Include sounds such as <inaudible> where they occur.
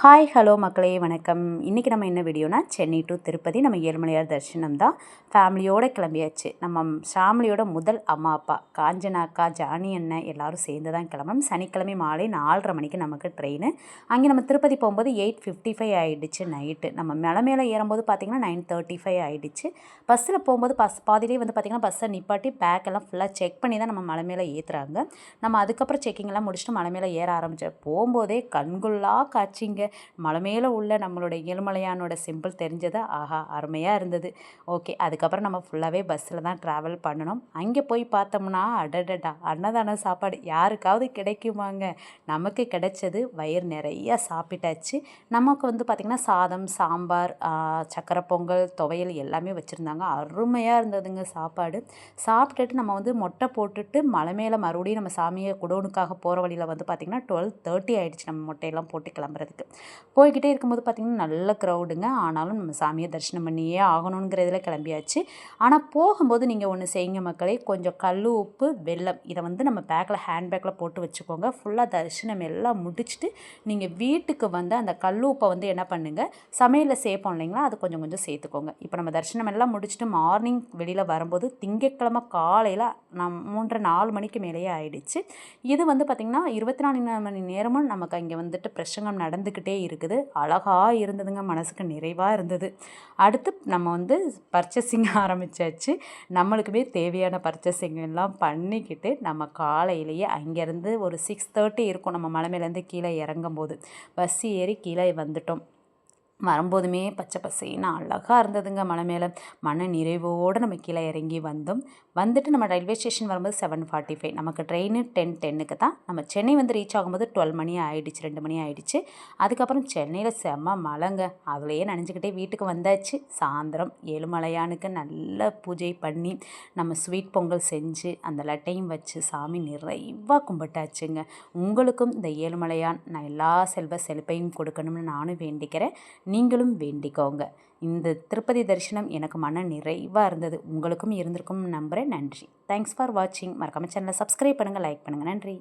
Hi hello மக்களே வணக்கம். இன்றைக்கி நம்ம என்ன வீடியோனா சென்னை டு திருப்பதி நம்ம ஏழுமலையார் தரிசனம் தான். ஃபேமிலியோடு கிளம்பியாச்சு. நம்ம ஃபேமிலியோட முதல் அம்மா அப்பா காஞ்சனாக்கா ஜானி அண்ணன் எல்லோரும் சேர்ந்து தான் கிளம்பணும் சனிக்கிழமை மாலை நாலரை மணிக்கு நமக்கு ட்ரெயின் அங்கே நம்ம திருப்பதி போகும்போது எயிட் ஃபிஃப்டி ஃபைவ் ஆகிடுச்சு நைட்டு நம்ம மலை மேலே ஏறும்போது பார்த்திங்கன்னா நைன் தேர்ட்டி ஃபைவ் ஆகிடுச்சு பஸ்ஸில் போகும்போது பஸ் பாதிலே வந்து பார்த்திங்கன்னா பஸ்ஸை நிப்பாட்டி பேக் எல்லாம் ஃபுல்லாக செக் பண்ணி தான் நம்ம மலை மேலே ஏற்றுறாங்க நம்ம அதுக்கப்புறம் செக்கிங்லாம் முடிச்சுட்டு மலை மேலே ஏற ஆரம்பித்தோம் போகும்போதே கண்குள்ளா காட்சிங்க. மலை மேலே உள்ள நம்மளோட ஏழுமலையானோட சிம்பிள் தெரிஞ்சது. ஆஹா அருமையாக இருந்தது. ஓகே அதுக்கப்புறம் நம்ம ஃபுல்லாகவே பஸ்ஸில் தான் ட்ராவல் பண்ணணும். அங்கே போய் பார்த்தோம்னா அடடடா அன்னதான சாப்பாடு யாருக்காவது கிடைக்குமாங்க? நமக்கு கிடைச்சது வயிறு நிறைய சாப்பிட்டாச்சு. நமக்கு வந்து பார்த்திங்கன்னா சாதம் சாம்பார் சக்கரை பொங்கல் துவையல் எல்லாமே வச்சுருந்தாங்க. அருமையாக இருந்ததுங்க சாப்பாடு. சாப்பிட்டுட்டு நம்ம வந்து மொட்டை போட்டுட்டு மலை மேலே மறுபடியும் நம்ம சாமியை குடோனுக்காக போகிற வழியில் வந்து பார்த்திங்கன்னா டுவெல் தேர்ட்டி ஆகிடுச்சு நம்ம மொட்டையெல்லாம் போட்டு கிளம்புறதுக்கு. போய்கிட்டே இருக்கும்போது பார்த்திங்கன்னா நல்ல க்ரௌடுங்க ஆனாலும் நம்ம சாமியை தரிசனம் பண்ணியே ஆகணுங்கிறதுல கிளம்பியாச்சு. ஆனால் போகும்போது நீங்கள் ஒன்று செய்யுங்க மக்களே கொஞ்சம் கல் உப்பு வெள்ளம் இதை வந்து நம்ம பேக்கில் ஹேண்ட் பேக்கில் போட்டு வச்சுக்கோங்க. ஃபுல்லாக தரிசனம் எல்லாம் முடிச்சுட்டு நீங்கள் வீட்டுக்கு வந்து அந்த கல் உப்பை வந்து என்ன பண்ணுங்கள் சமையலில் சேர்ப்போம் இல்லைங்களா? அது கொஞ்சம் கொஞ்சம் சேர்த்துக்கோங்க. இப்போ நம்ம தரிசனம் எல்லாம் முடிச்சுட்டு மார்னிங் வெளியில் வரும்போது திங்கட்கிழமை காலையில் நம் மூன்று நாலு மணிக்கு மேலேயே ஆயிடுச்சு. இது வந்து பார்த்திங்கன்னா இருபத்தி நாலு மணி நேரமும் நமக்கு அங்கே வந்துட்டு பிரசங்கம் நடந்துக்கிட்டு இருக்குது. அழகாக இருந்ததுங்க மனசுக்கு நிறைவாக இருந்தது. அடுத்து நம்ம வந்து பர்ச்சேசிங் <laughs> ஆரம்பித்தாச்சு நம்மளுக்குமே தேவையான பர்ச்சேசிங் எல்லாம் பண்ணிக்கிட்டு நம்ம காலையிலேயே அங்கேருந்து ஒரு சிக்ஸ் தேர்ட்டி இருக்கும். நம்ம மலை மேலேருந்து கீழே இறங்கும் போது பஸ் ஏறி கீழே வந்துட்டோம். வரும்போதுமே பச்சை பசைன்னு அழகாக இருந்ததுங்க மலை மேலே. மன நிறைவோடு நம்ம கீழே இறங்கி வந்தோம். வந்துட்டு நம்ம ரயில்வே ஸ்டேஷன் வரும்போது செவன் ஃபார்ட்டி ஃபைவ் நமக்கு ட்ரெயின் டென் டென்னுக்கு தான். நம்ம சென்னை வந்து ரீச் ஆகும்போது டுவெல் மணி ஆகிடுச்சு ரெண்டு மணி ஆகிடுச்சு அதுக்கப்புறம் சென்னையில் செம்ம மலைங்க அதுலேயே நினச்சிக்கிட்டே வீட்டுக்கு வந்தாச்சு. சாயந்தரம் ஏழுமலையானுக்கு நல்ல பூஜை பண்ணி நம்ம ஸ்வீட் பொங்கல் செஞ்சு அந்த லட்டையும் வச்சு சாமி நிறைவாக கும்பிட்டாச்சுங்க. உங்களுக்கும் இந்த ஏழுமலையான் நான் எல்லா செல்வ செழிப்பையும் கொடுக்கணும்னு நானும் வேண்டிக்கிறேன். நீங்களும் வேண்டிக்கோங்க. இந்த திருப்பதி தரிசனம் எனக்கு மன நிறைவாக இருந்தது. உங்களுக்கும் இருந்திருக்கும் நம்புகிறேன் நன்றி. தேங்க்ஸ் ஃபார் வாட்சிங் மறக்காமல் சேனலை சப்ஸ்கிரைப் பண்ணுங்கள் லைக் பண்ணுங்கள் நன்றி.